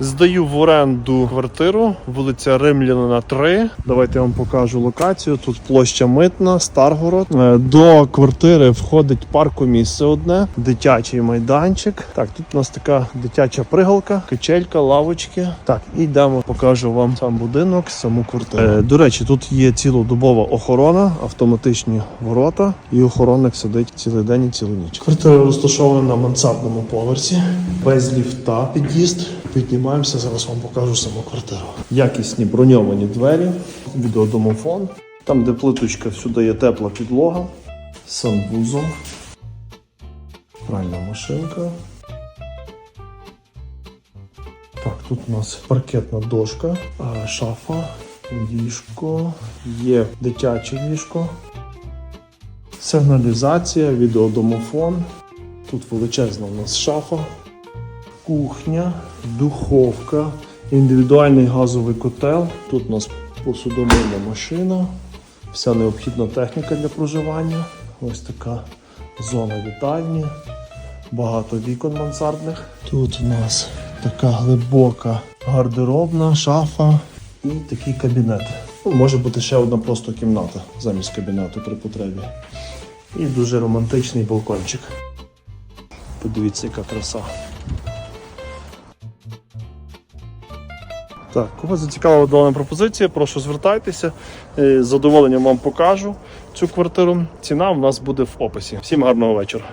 Здаю в оренду квартиру, вулиця Римлянина 3. Давайте я вам покажу локацію. Тут площа Митна, Старгород. Е, До квартири входить паркомісце одне, дитячий майданчик. Так, тут у нас така дитяча пригалка, качелька, лавочки. Так, і йдемо, покажу вам сам будинок, саму квартиру. Е, до речі, тут є цілодобова охорона, автоматичні ворота, і охоронник сидить цілий день і цілу ніч. Квартира розташована на мансардному поверсі, без ліфта під'їзд. Піднімаємося, зараз вам покажу саму квартиру. Якісні броньовані двері, відеодомофон. Там, де плиточка, всюди є тепла підлога, санвузол, пральна машинка. Так, тут у нас паркетна дошка, шафа, ліжко, є дитяче ліжко, сигналізація, відеодомофон. Тут величезна у нас шафа, кухня, духовка, індивідуальний газовий котел. Тут у нас посудомийна машина, вся необхідна техніка для проживання. Ось така зона вітальні, багато вікон мансардних. Тут у нас така глибока гардеробна, шафа і такий кабінет. Ну, може бути ще одна просто кімната замість кабінету при потребі. І дуже романтичний балкончик. Подивіться, яка краса. Так, кого зацікавила дана пропозиція, прошу звертайтеся. Е, З задоволенням вам покажу цю квартиру. Ціна у нас буде в описі. Всім гарного вечора.